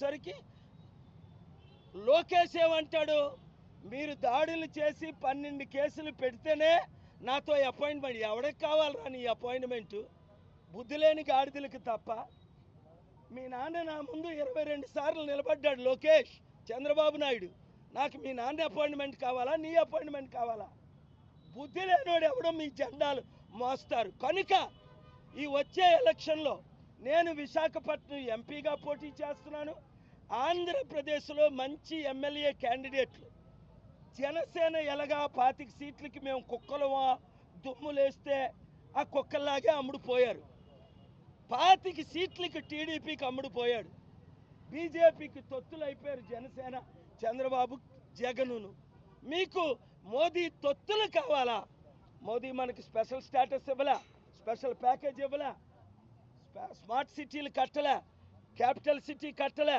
వచ్చేసరికి లోకేష్ ఏమంటాడు? మీరు దాడులు చేసి పన్నెండు కేసులు పెడితేనే నాతో అపాయింట్మెంట్ ఎవడికి కావాలరా నీ అపాయింట్మెంట్? బుద్ధి లేని గాడిదలకి తప్ప. మీ నాన్న నా ముందు ఇరవై రెండు సార్లు నిలబడ్డాడు లోకేష్ చంద్రబాబు నాయుడు. నాకు మీ నాన్న అపాయింట్మెంట్ కావాలా నీ అపాయింట్మెంట్ కావాలా? బుద్ధి లేనివాడు ఎవడో మీ జెండాలు మోస్తారు. కనుక ఈ వచ్చే ఎలక్షన్లో నేను విశాఖపట్నం ఎంపీగా పోటీ చేస్తున్నాను. ఆంధ్రప్రదేశ్లో మంచి ఎమ్మెల్యే క్యాండిడేట్లు. జనసేన ఎలాగా పాతిక సీట్లకి మేము కుక్కలమా దుమ్ములేస్తే ఆ కుక్కల్లాగే అమ్ముడుపోయారు. పాతిక సీట్లకి టీడీపీకి అమ్ముడుపోయాడు. బీజేపీకి తొత్తులు అయిపోయారు జనసేన చంద్రబాబు జగనును. మీకు మోదీ తొత్తులు కావాలా? మోదీ మనకి స్పెషల్ స్టేటస్ ఇవ్వలా స్పెషల్ ప్యాకేజ్ ఇవ్వలా స్మార్ట్ సిటీలు కట్టలే క్యాపిటల్ సిటీ కట్టలే